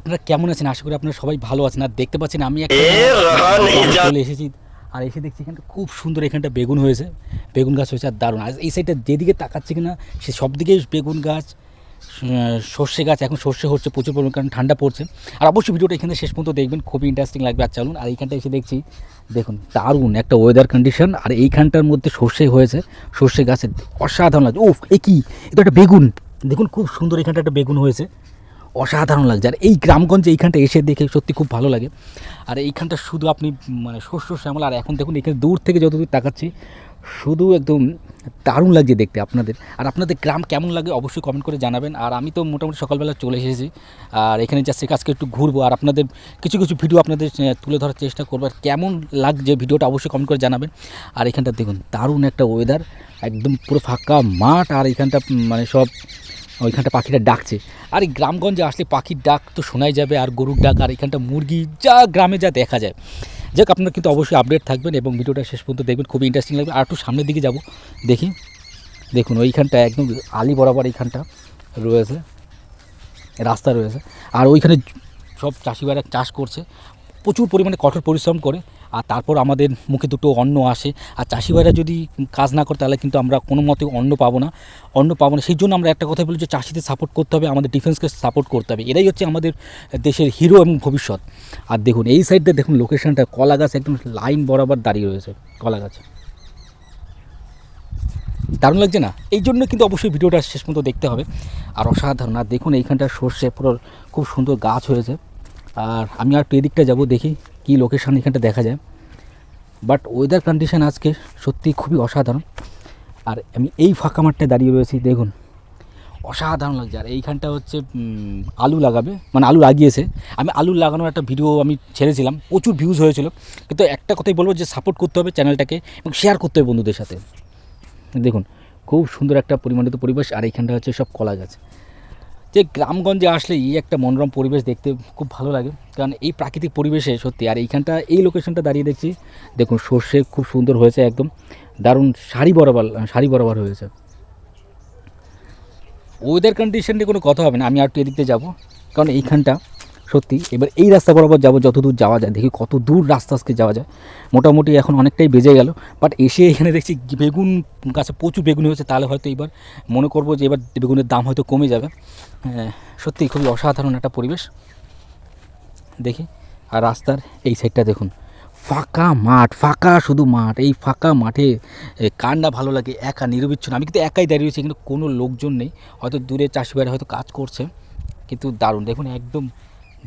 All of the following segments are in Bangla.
আপনারা কেমন আছেন? আশা করি আপনারা সবাই ভালো আছেন। আর দেখতে পাচ্ছেন আমি একটা চলে এসেছি। আর এসে দেখছি এখানটা খুব সুন্দর এখানটা বেগুন হয়েছে। বেগুন গাছ হয়েছে আর দারুণ। আর এই সাইডটা যেদিকে তাকাচ্ছে কিনা সে সব দিকেই বেগুন গাছ সর্ষে গাছ। এখন সর্ষে হচ্ছে প্রচুর পরিমাণ কারণ ঠান্ডা পড়ছে। আর অবশ্যই ভিডিওটা এখানে শেষ পর্যন্ত দেখবেন। খুবই ইন্টারেস্টিং লাগবে। আর চলুন আর এইখানটা এসে দেখছি দেখুন দারুণ একটা ওয়েদার কন্ডিশন আর এইখানটার মধ্যে সর্ষে হয়েছে। সর্ষে গাছের অসাধারণ লাগছে। উফ এ কি? এটা একটা বেগুন। দেখুন খুব সুন্দর এখানটা একটা বেগুন হয়েছে। অসাধারণ লাগছে। আর এই গ্রামগঞ্জে এইখানটা এসে দেখে সত্যি খুব ভালো লাগে। আর এইখানটা শুধু আপনি মানে শস্য শ্যামল, আর এখন দেখুন এখানে দূর থেকে যতদূর তাকাচ্ছি, শুধু একদম দারুণ লাগছে দেখতে আপনাদের। আর আপনাদের গ্রাম কেমন লাগে অবশ্যই কমেন্ট করে জানাবেন। আর আমি তো মোটামুটি সকালবেলা চলে এসেছি। আর এখানে যাচ্ছি আজকে একটু ঘুরবো। আর আপনাদের কিছু কিছু ভিডিও আপনাদের তুলে ধরার চেষ্টা করব। আর কেমন লাগছে ভিডিওটা অবশ্যই কমেন্ট করে জানাবেন। আর এখানটা দেখুন, দারুণ একটা ওয়েদার একদম পুরো ফাঁকা মাঠ। আর এখানটা মানে সব ওইখানটা পাখিটা ডাকছে। আর এই গ্রামগঞ্জে আসলে পাখির ডাক তো শোনাই যাবে, আর গরুর ডাক, আর এখানটা মুরগি, যা গ্রামে যা দেখা যায়। যাক, আপনারা কিন্তু অবশ্যই আপডেট থাকবেন এবং ভিডিওটা শেষ পর্যন্ত দেখবেন। খুবই ইন্টারেস্টিং লাগবে। আর একটু সামনের দিকে যাব, দেখি। দেখুন, ওইখানটা একদম আলি বরাবর এইখানটা রয়েছে, রাস্তা রয়েছে। আর ওইখানে সব চাষিভাইরা চাষ করছে। প্রচুর পরিমাণে কঠোর পরিশ্রম করে, আর তারপর আমাদের মুখে দুটো অন্ন আসে। আর চাষিভাইরা যদি কাজ না করে, তাহলে কিন্তু আমরা কোনো মতে অন্ন পাবো না। অন্ন পাবো না। সেই জন্য আমরা একটা কথা বলি যে, চাষিদের সাপোর্ট করতে হবে, আমাদের ডিফেন্সকে সাপোর্ট করতে হবে। এরাই হচ্ছে আমাদের দেশের হিরো এবং ভবিষ্যৎ। আর দেখুন, এই সাইডটা দেখুন লোকেশনটা কলা গাছ একদম লাইন বরাবর দাঁড়িয়ে রয়েছে কলা গাছ দারুণ লাগছে না? এই জন্য কিন্তু অবশ্যই ভিডিওটা শেষ পর্যন্ত দেখতে হবে। আর অসাধারণ, আর দেখুন, এইখানটা সর্ষে, পুরো খুব সুন্দর গাছ হয়েছে। আর আমি আর একটু এদিকটা যাব, দেখি কী লোকেশান এখানটা দেখা যায়। বাট ওয়েদার কন্ডিশন আজকে সত্যি খুবই অসাধারণ। আর আমি এই ফাঁকা মাঠটায় দাঁড়িয়ে রয়েছি, দেখুন। অসাধারণ লাগছে। আর এইখানটা হচ্ছে আলু লাগাবে। মানে আলু লাগিয়েছে। আমি আলু লাগানোর একটা ভিডিও আমি ছেড়েছিলাম। প্রচুর ভিউজ হয়েছিল। কিন্তু একটা কথাই বলব যে সাপোর্ট করতে হবে চ্যানেলটাকে এবং শেয়ার করতে হবে বন্ধুদের সাথে। দেখুন, খুব সুন্দর একটা পরিমাণিত পরিবেশ। আর এইখানটা হচ্ছে সব কলা গাছ। যে গ্রামগঞ্জে আসলে এই একটা মনোরম পরিবেশ দেখতে খুব ভালো লাগে। কারণ এই প্রাকৃতিক পরিবেশে সত্যি, আর এইখানটা, এই লোকেশনটা দাঁড়িয়ে দেখছি, দেখুন সর্ষে খুব সুন্দর হয়েছে একদম। দারুণ শাড়ি বরাবর শাড়ি বরাবর হয়েছে। ওয়েদার কন্ডিশন নিয়ে কোনো কথা হবে না, আমি আর একটু এদিকতে যাব। কারণ এইখানটা সত্যি এবার এই রাস্তা বরাবর যাব যত দূর যাওয়া যায়। দেখি কত দূর রাস্তা আজকে যাওয়া যায়। মোটামুটি এখন অনেকটাই বেজে গেল বাট এসে এখানে দেখছি বেগুন গাছে প্রচুর বেগুন হয়েছে তাহলে হয়তো এবার মনে করব যে এবার বেগুনের দাম হয়তো কমে যাবে। হ্যাঁ, সত্যি খুবই অসাধারণ একটা পরিবেশ। দেখি আর রাস্তার এই সাইডটা দেখুন। ফাঁকা মাঠ ফাঁকা শুধু মাঠ এই ফাঁকা মাঠে না ভালো লাগে একা নিরবিচ্ছিন্ন। আমি কিন্তু একাই দাঁড়িয়ে রয়েছি কিন্তু কোনো লোকজন নেই। হয়তো দূরে চাষি ভাইরা হয়তো কাজ করছে কিন্তু দারুণ। দেখুন একদম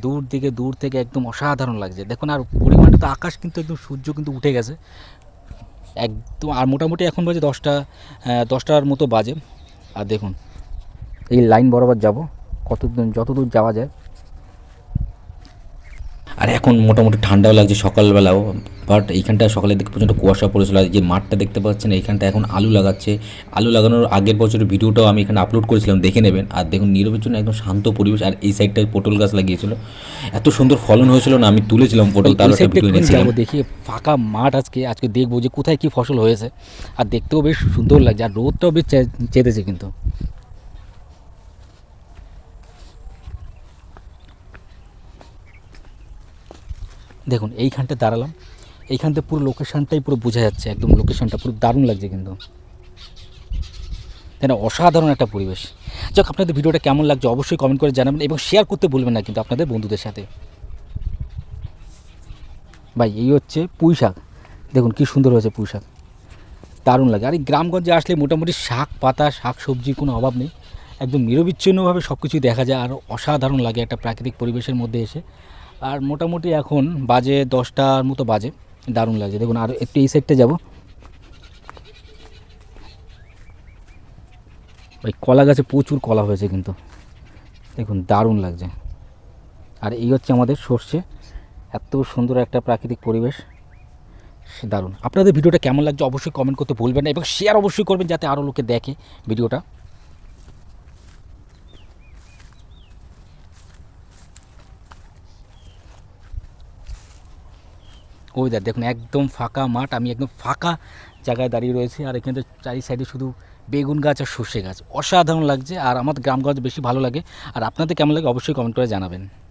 দূর থেকে দূর থেকে একদম অসাধারণ লাগছে। দেখুন, আর পরিমাণটা তো আকাশ কিন্তু একদম সূর্য কিন্তু উঠে গেছে। একদম, আর মোটামুটি এখন বাজে দশটা দশটার মতো বাজে। আর দেখুন, এই লাইন বরাবর যাব কত যত দূর যাওয়া যায়। আর এখন মোটামুটি ঠান্ডাও লাগছে সকালবেলাও বাট এইখানটা সকালের দিকে পর্যন্ত কুয়াশা পড়েছিল। আর যে মাঠটা দেখতে পাচ্ছেন এইখানটা এখন আলু লাগাচ্ছে। আলু লাগানোর আগের বছরের ভিডিওটাও আমি এখানে আপলোড করেছিলাম দেখে নেবেন। আর দেখুন নীরবের জন্য একদম শান্ত পরিবেশ আর এই সাইডটায় পটল গাছ লাগিয়েছিল। এত সুন্দর ফলন হয়েছিল না আমি তুলেছিলাম পটল তার একটা ভিডিও দেখি ফাঁকা মাঠ আজকে আজকে দেখব যে কোথায় কি ফসল হয়েছে। আর দেখতেও বেশ সুন্দর লাগছে আর রোদটাও বেশ চেতেছে কিন্তু। দেখুন, এইখানটা দাঁড়ালাম। এইখানটা পুরো লোকেশানটাই পুরো বোঝা যাচ্ছে, একদম লোকেশানটা পুরো দারুণ লাগছে কিন্তু। তাই না অসাধারণ একটা পরিবেশ। যাক, আপনাদের ভিডিওটা কেমন লাগছে অবশ্যই কমেন্ট করে জানাবেন এবং শেয়ার করতে ভুলবেন না কিন্তু আপনাদের বন্ধুদের সাথে। ভাই, এই হচ্ছে পুঁই শাক। দেখুন, কী সুন্দর হয়েছে পুঁই শাক। দারুণ লাগে। আর এই গ্রামগঞ্জে আসলে মোটামুটি শাক, পাতা, শাক সবজির কোনো অভাব নেই। একদম নিরবিচ্ছিন্নভাবে সব কিছুই দেখা যায়। আর অসাধারণ লাগে একটা প্রাকৃতিক পরিবেশের মধ্যে এসে। আর মোটামুটি এখন বাজে দশটার মতো বাজে, দারুণ লাগছে। দেখুন, আর একটু এই সাইডটা যাব। ওই কলা গাছে প্রচুর কলা হয়েছে কিন্তু। দেখুন, দারুণ লাগছে। আর এই হচ্ছে আমাদের সর্ষে। এত সুন্দর একটা প্রাকৃতিক পরিবেশ। দারুণ। আপনাদের ভিডিওটা কেমন লাগছে অবশ্যই কমেন্ট করতে ভুলবেন না এবং শেয়ার অবশ্যই করবেন যাতে আরও লোকে দেখে ভিডিওটা। ওই দেখ দেখুন, একদম ফাঁকা মাঠ, আমি একদম ফাঁকা জায়গায় দাঁড়িয়ে রয়েছি। আর এখানে চারি সাইডে শুধু বেগুন গাছ আর সর্ষে গাছ। অসাধারণ লাগছে, আর আমার গ্রাম গাছ বেশি ভালো লাগে। আর আপনাদের কেমন লাগে অবশ্যই কমেন্ট করে জানাবেন।